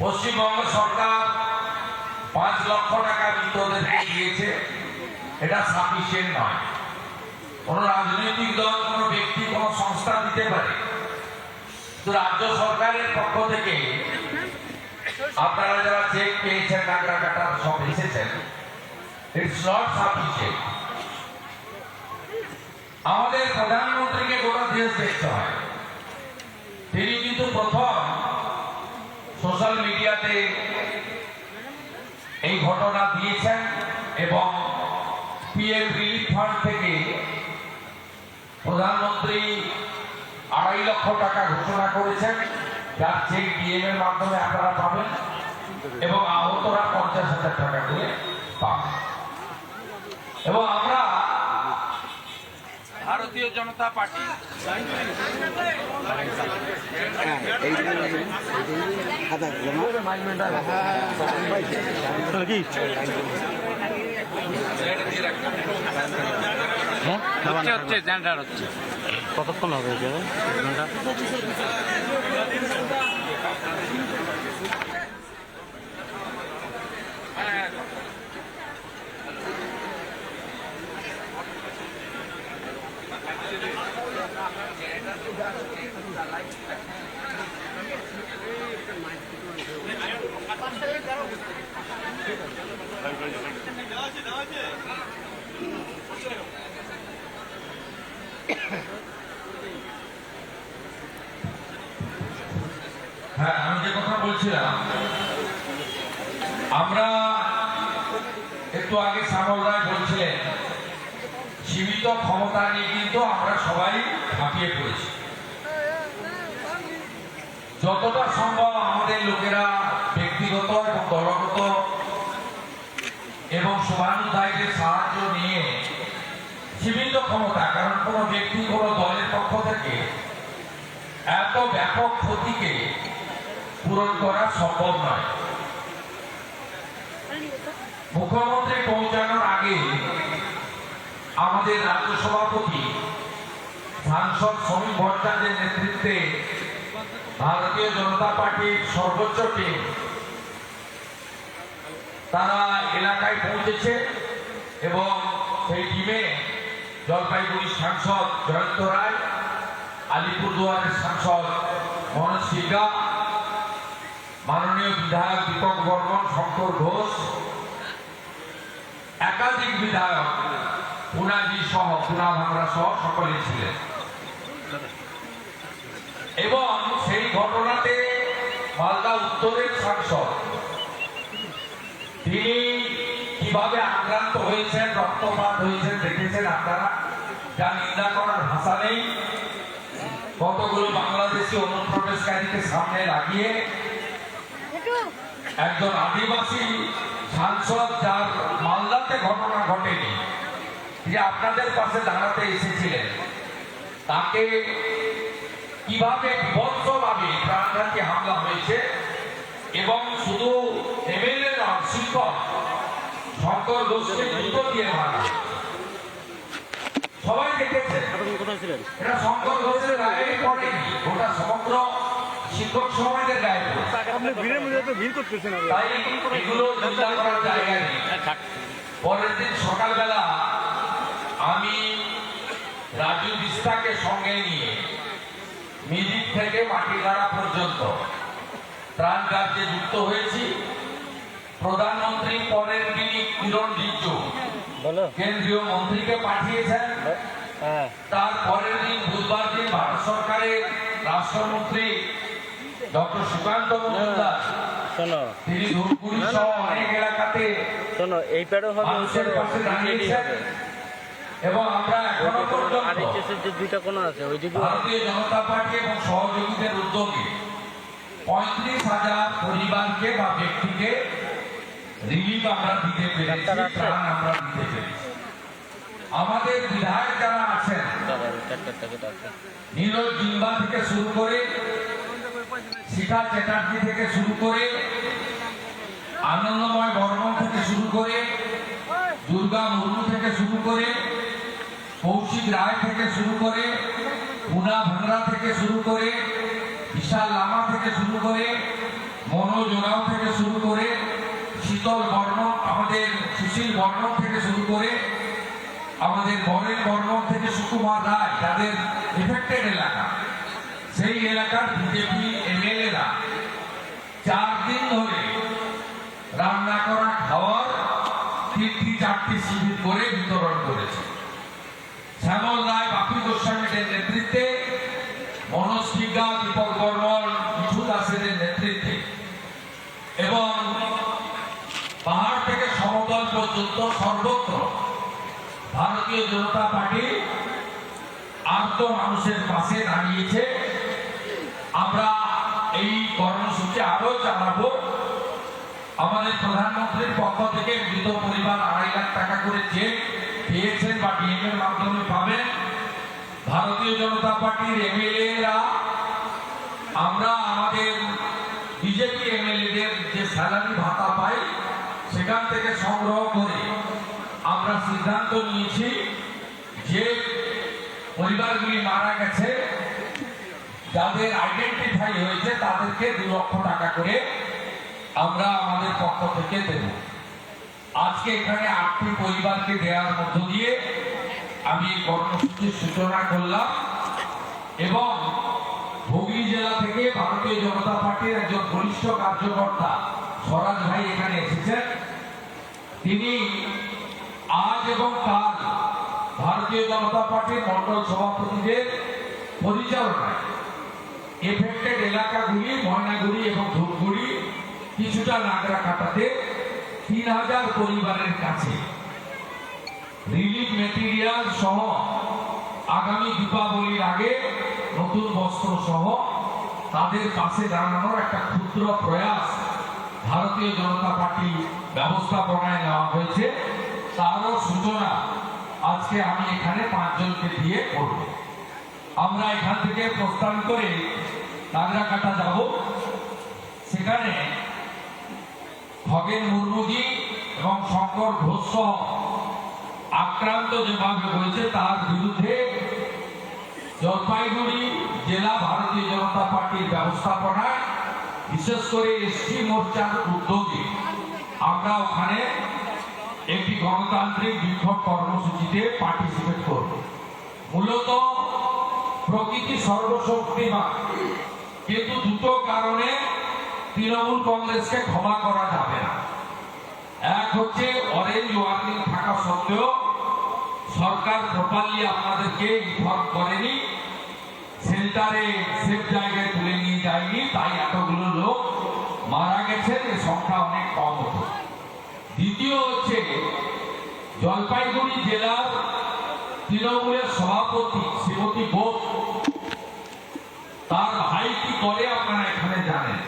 পশ্চিমবঙ্গ সরকার পাঁচ লক্ষ টাকা মৃতদেরকে দিয়েছে। এটা সাফিসিয়েন্ট নয়। কোন রাজনৈতিক দল, কোন ব্যক্তি, কোন সংস্থা দিতে পারে। তো রাজ্য সরকারের পক্ষ থেকে আপনারা যারা চেক পেয়েছেন টাকা কাটা সব এসেছেন ইটস নট সাফিসিয়েন্ট আমাদের প্রধানমন্ত্রীকে গোটা দেশ দেখতে হয় তিনি কিন্তু প্রথম সোশ্যাল মিডিয়াতে এই ঘটনা দিয়েছেন এবং পিএম রিলিফ ফান্ড থেকে প্রধানমন্ত্রী আড়াই লক্ষ টাকা ঘোষণা করেছেন। যার চেক ডিএম এর মাধ্যমে আপনারা পাবেন এবং আহতরা পঞ্চাশ হাজার টাকা করে পাবেন। এবং আমরা ভারতীয় জনতা পার্টি। হচ্ছে হচ্ছে জেনারেটর হচ্ছে। কতক্ষণ হবে ঘণ্টা হ্যাঁ আমি যে কথা বলছিলাম আমরা একটু আগে শ্যামল রায় সীমিত ক্ষমতা নিয়ে কিন্তু আমরা সবাই ঝাঁপিয়ে পড়েছি। যতটা সম্ভব আমাদের লোকেরা ব্যক্তিগত এবং দলগত এবং শুভানুধ্যায়ীদের সাহায্য নিয়ে সীমিত ক্ষমতা, কারণ কোনো ব্যক্তি কোনো দলের পক্ষ থেকে এত ব্যাপক ক্ষতিকে পূরণ করা সম্ভব নয়। মুখ্যমন্ত্রী পৌঁছানোর আগে আমাদের রাজ্য সভাপতি সাংসদ সমীর ভট্টাচার্যের নেতৃত্বে ভারতীয় জনতা পার্টির সর্বোচ্চ টিম তারা এলাকায় পৌঁছেছে এবং সেই টিমে জলপাইগুড়ির সাংসদ জয়ন্ত রায়, আলিপুরদুয়ারের সাংসদ মনোজ সিলগা মাননীয় বিধায়ক দীপক বর্মন, শঙ্কর ঘোষ, একাধিক বিধায়ক পুনাজি সহ পুনা ভাঙড়া সহ সকলে ছিলেন। এবং সেই ঘটনাতে মালদা উত্তরের সাংসদ, তিনি কীভাবে আক্রান্ত হয়েছেন, রক্তপাত হয়েছেন দেখেছেন আপনারা? যা নিন্দা করার ভাষা নেই। কতগুলো বাংলাদেশি অনুপ্রবেশকারীকে সামনে লাগিয়ে একজন আদিবাসী সাংসদ যার মালদাতে ঘটনা ঘটেনি। যে আপনাদের পাশে দাঁড়াতে এসেছিলেন তাকে কীভাবে বিভৎসভাবে প্রাণঘাতী হামলা হয়েছে এবং শুধু এমএলএ নন শিক্ষক শঙ্কর ঘোষকে জুতো দিয়ে মারা সবাই দেখেছে এটা শঙ্কর ঘোষের গায়ে পড়েনি ওটা সমগ্র শিক্ষক সমাজের গায়ে তাই এগুলো চিন্তা করার জায়গা নেই। পরের দিন সকালবেলা বিস্তাকে সঙ্গে নিয়ে মিরিক থেকে মাটিগাড়া পর্যন্ত ত্রাণ কার্যে যুক্ত হয়েছি। প্রধানমন্ত্রী পরের দিনই কিরণ রিজ্জু বলো। কেন্দ্রীয় মন্ত্রীকে পাঠিয়েছেন। হ্যাঁ। তার পরের দিন বুধবার দিন ভারত সরকারের রাষ্ট্রমন্ত্রী ডক্টর সুকান্ত মজুমদার শোনো। তিনি ধূপগুড়ি সহ অনেক এলাকাতে শোনো এই প্যাডও হবে মানুষের পাশে দাঁড়িয়েছেন। এবং আমরা এখনও পর্যন্ত যে দুইটা কোণ আছে ওইদিকে ভারতীয় জনতা পার্টি এবং সহযোগীদের উদ্যোগে পঁয়ত্রিশ হাজার পরিবারকে বা ব্যক্তিকে রিলিফ আমরা দিতে পেরেছি ত্রাণ আমরা দিতে পেরেছি। আমাদের বিধায়ক যারা আছেন নীরজ জিম্বা থেকে শুরু করে শিখা চ্যাটার্জি থেকে শুরু করে আনন্দময় বর্মন থেকে শুরু করে দুর্গা মুর্মু থেকে শুরু করে কৌশিক রায় থেকে শুরু করে পুনা ভাংরা থেকে শুরু করে বিশাল লামা থেকে শুরু করে মনোজোড়াও থেকে শুরু করে শীতল বর্ণ, আমাদের সুশীল বর্ণ থেকে শুরু করে আমাদের বরের বর্ণ থেকে সুকুমার রায়, যাদের এফেক্টেড এলাকা, সেই এলাকার বিজেপি এমএলএরা পর্যন্ত সর্বত্র ভারতীয় জনতা পার্টি আর্ত মানুষের পাশে দাঁড়িয়েছে। আমরা এই কর্মসূচি আরও চালাবো। আমাদের প্রধানমন্ত্রীর পক্ষ থেকে মৃত পরিবার আড়াই লাখ টাকা করে চেক পেয়েছেন বা ডিএম এর মাধ্যমে পাবেন। ভারতীয় জনতা পার্টির এমএলএরা, আমরা আমাদের বিজেপি এমএলএদের যে স্যালারি ভাতা পাই সেখান থেকে সংগ্রহ করে আমরা সিদ্ধান্ত নিয়েছি যে পরিবারগুলি মারা গেছে, যাদের আইডেন্টিফাই হয়েছে তাদেরকে দু লক্ষ টাকা করে আমরা আমাদের পক্ষ থেকে দেব। আজকে এখানে আটটি পরিবারকে দেওয়ার মধ্য দিয়ে আমি এই কর্মসূচির সূচনা করলাম এবং হুগলি জেলা থেকে ভারতীয় জনতা পার্টির একজন বরিষ্ঠ কার্যকর্তা স্বরাজ ভাই এখানে এসেছেন। তিনি আজ এবং কাল ভারতীয় জনতা পার্টির মন্ডল সভাপতিদের পরিচালনায় এফেক্টেড এলাকাগুলি ময়নাগুড়ি এবং ধূপগুড়ি কিছুটা নাগরা কাটাতে তিন হাজার পরিবারের কাছে রিলিফ মেটেরিয়াল সহ আগামী দীপাবলির আগে নতুন বস্ত্র সহ তাদের পাশে দাঁড়ানোর একটা ক্ষুদ্র প্রয়াস ভারতীয় জনতা পার্টি ব্যবস্থাপনায় নেওয়া হয়েছে। তারও সূচনা আজকে আমি এখানে পাঁচজনকে দিয়ে করব। আমরা এখান থেকে প্রস্থান করে নাগরাকাটা যাব। সেখানে খগেন মুর্মুজি এবং শঙ্কর ঘোষ আক্রান্ত যেভাবে হয়েছে, তার বিরুদ্ধে জলপাইগুড়ি জেলা ভারতীয় জনতা পার্টির ব্যবস্থাপনায় বিশেষ করে এসটি মোর্চার উদ্যোগে আমরা ওখানে গণতান্ত্রিক বিক্ষোভ কর্মসূচিতে পার্টিসিপেট করব। মূলত প্রকৃতি সর্বশক্তিমান। কিন্তু দুটো কারণে তৃণমূল কংগ্রেসকে ক্ষমা করা যাবে না। এক হচ্ছে অরেঞ্জ ওয়ার্নিং থাকা সত্ত্বেও সরকার প্রপারলি আপনাদেরকে ইনফর্ম করেনি। সেন্টারে সেফ জায়গায় তুলে নিয়ে যায়নি, তাই এতগুলো লোক মারা গেছেন এ সংখ্যা অনেক কম হতো দ্বিতীয় হচ্ছে জলপাইগুড়ি জেলার তৃণমূলের সভাপতি শ্রীমতী বোস। তার ভাই কি করে আপনারা এখানে জানেন?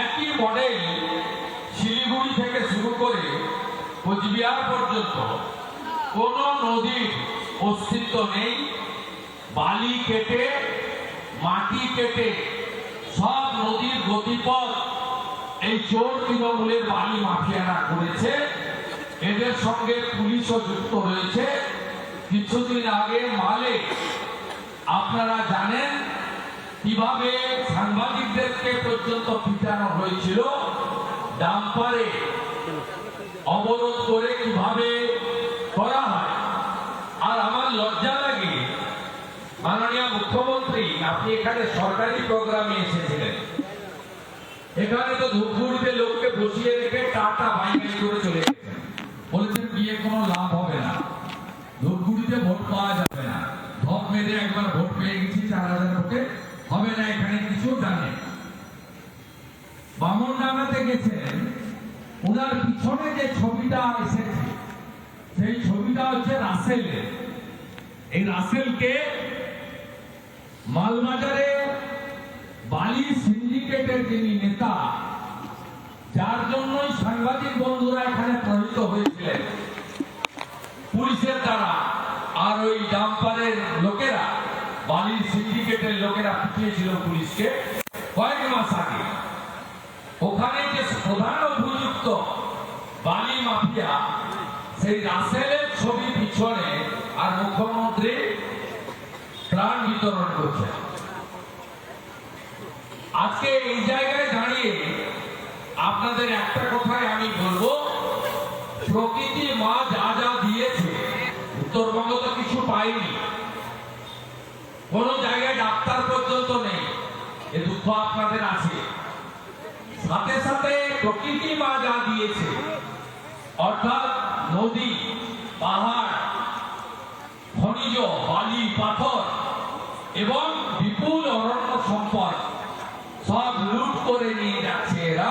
একই মডেল শিলিগুড়ি থেকে শুরু করে কোচবিহার পর্যন্ত কোন নদীর অস্তিত্ব নেই। বালি কেটে, মাটি কেটে সব নদীর গতিপথ এই চোর তৃণমূলের বালি মাফিয়ারা করেছে। এদের সঙ্গে পুলিশও যুক্ত রয়েছে কিছুদিন আগে মালে, আপনারা জানেন কীভাবে সাংবাদিকদেরকে পর্যন্ত পিটানো হয়েছিল? ডাম্পারে অবরোধ করে কীভাবে করা হয়? আর আমার লজ্জা লাগে, মাননীয় মুখ্যমন্ত্রী, আপনি এখানে সরকারি প্রোগ্রামে এসেছিলেন। এখানে তো ধূপগুড়িতে লোককে বসিয়ে রেখে টাটা বাই বাই করে চলে বলেছেন গিয়ে কোনো লাভ হবে না। ধূপগুড়িতে ভোট পাওয়া যাবে না। ধপ মেরে একবার ভোট পেয়ে গেছি চার হাজার ভোটে। হবে না এখানে কিছু জানে। বামন ডাঙ্গাতে গেছেন ওনার পিছনে যে ছবিটা এসেছে, সেই ছবিটা হচ্ছে রাসেলের। এই রাসেলকে মালবাজারে বালি সিন্ডিকেটের যিনি নেতা, যার জন্যই সাংবাদিক বন্ধুরা এখানে প্রহিত হয়েছিলেন। পুলিশের দ্বারা আর ওই ডাম্পারের লোকেরা, বালির সিন্ডিকেটের লোকেরা পিটিয়েছিল পুলিশকে কয়েক মাস আগে। ওখানে যে প্রধান অভিযুক্ত বালি মাফিয়া, সেই রাসেলের ছবি পিছনে আর মুখ্যমন্ত্রী প্রাণ বিতরণ করছেন। আজকে এই জায়গায় দাঁড়িয়ে আপনাদের একটা কথাই আমি বলব। প্রকৃতি মা যা যা দিয়েছে, উত্তরবঙ্গ তো কিছু পাইনি কোনো জায়গায় ডাক্তার পর্যন্ত নেই। এ দুঃখ আপনাদের আছে। সাথে সাথে প্রকৃতি মা যা দিয়েছে, অর্থাৎ নদী, পাহাড়, খনিজ, বালি, পাথর এবং বিপুল অরণ্য সম্পদ সব লুট করে নিয়ে যাচ্ছে এরা